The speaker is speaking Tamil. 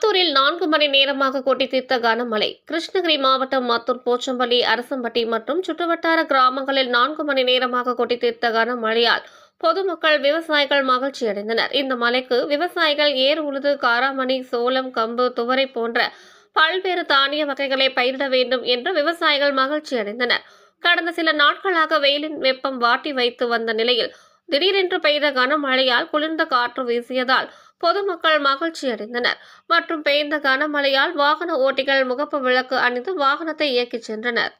மத்தூரில் நான்கு மணி நேரமாக கொட்டி தீர்த்த கனமழை. கிருஷ்ணகிரி மாவட்டம் மத்தூர் போச்சம்பள்ளி அரசம்பட்டி மற்றும் சுற்றுவட்டார கிராமங்களில் நான்கு மணி நேரமாக கொட்டி தீர்த்த கனமழையால் பொதுமக்கள் விவசாயிகள் மகிழ்ச்சி அடைந்தனர். இந்த மலைக்கு விவசாயிகள் ஏர் உழுது காராமணி சோளம் கம்பு துவரை போன்ற பல்வேறு தானிய வகைகளை பயிரிட வேண்டும் என்று விவசாயிகள் மகிழ்ச்சி அடைந்தனர். கடந்த சில நாட்களாக வெயிலின் வெப்பம் வாட்டி வைத்து வந்த நிலையில் திடீரென்று பெய்த கனமழையால் குளிர்ந்த காற்று வீசியதால் பொதுமக்கள் மகிழ்ச்சி அடைந்தனர். மற்றும் பெய்த கனமழையால் வாகன ஓட்டிகள் முகப்பு விளக்கு அணிந்து வாகனத்தை இயக்கிச் சென்றனர்.